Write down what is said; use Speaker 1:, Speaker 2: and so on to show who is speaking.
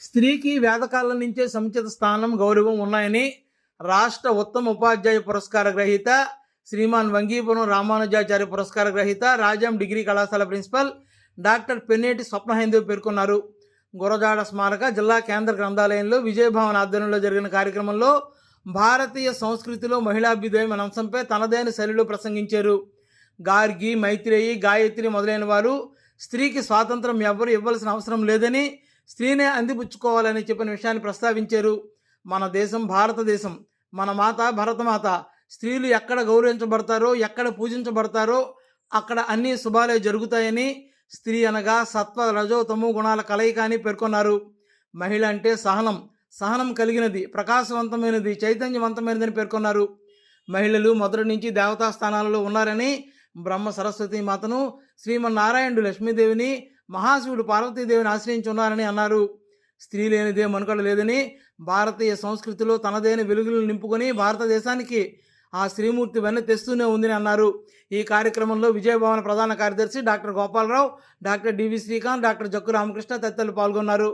Speaker 1: స్త్రీకి వేదకాలం నుంచే సముచిత స్థానం గౌరవం ఉన్నాయని రాష్ట్ర ఉత్తమ ఉపాధ్యాయ పురస్కార గ్రహీత శ్రీమాన్ వంగీపురం రామానుజాచార్య పురస్కార గ్రహీత రాజాం డిగ్రీ కళాశాల ప్రిన్సిపల్ డాక్టర్ పెన్నేటి స్వప్నహేందేవ్ పేర్కొన్నారు. గురజాడ స్మారక జిల్లా కేంద్ర గ్రంథాలయంలో విజయభవన్ ఆధ్వర్యంలో జరిగిన కార్యక్రమంలో భారతీయ సంస్కృతిలో మహిళాభ్యుదయం అనే అంశంపై తనదైన శైలిలో ప్రసంగించారు. గార్గి మైత్రేయి గాయత్రి మొదలైన వారు స్త్రీకి స్వాతంత్రం ఎవరు ఇవ్వాల్సిన అవసరం లేదని స్త్రీనే అందిపుచ్చుకోవాలని చెప్పిన విషయాన్ని ప్రస్తావించారు. మన దేశం భారతదేశం. మన మాత భరతమాత స్త్రీలు ఎక్కడ గౌరవించబడతారో ఎక్కడ పూజించబడతారో అక్కడ అన్ని శుభాలే జరుగుతాయని స్త్రీ అనగా సత్వ రజో తమో గుణాల కలయిక అని పేర్కొన్నారు. మహిళ అంటే సహనం. సహనం కలిగినది ప్రకాశవంతమైనది చైతన్యవంతమైనదని పేర్కొన్నారు. మహిళలు మొదటి నుంచి దేవతా స్థానాలలో ఉన్నారని బ్రహ్మ సరస్వతి మాతను శ్రీమన్నారాయణుడు లక్ష్మీదేవిని మహాశివుడు పార్వతీదేవిని ఆశ్రయించి ఉన్నారని అన్నారు. స్త్రీ లేనిదే మనుకడ లేదని భారతీయ సంస్కృతిలో తనదైన వెలుగులను నింపుకొని భారతదేశానికి ఆ శ్రీమూర్తి వెన్న తెస్తూనే ఉందని అన్నారు. ఈ కార్యక్రమంలో విజయభవన ప్రధాన కార్యదర్శి doctor Gopalarao doctor DV Srikanth doctor Jakku Ramakrishna తదితరులు పాల్గొన్నారు.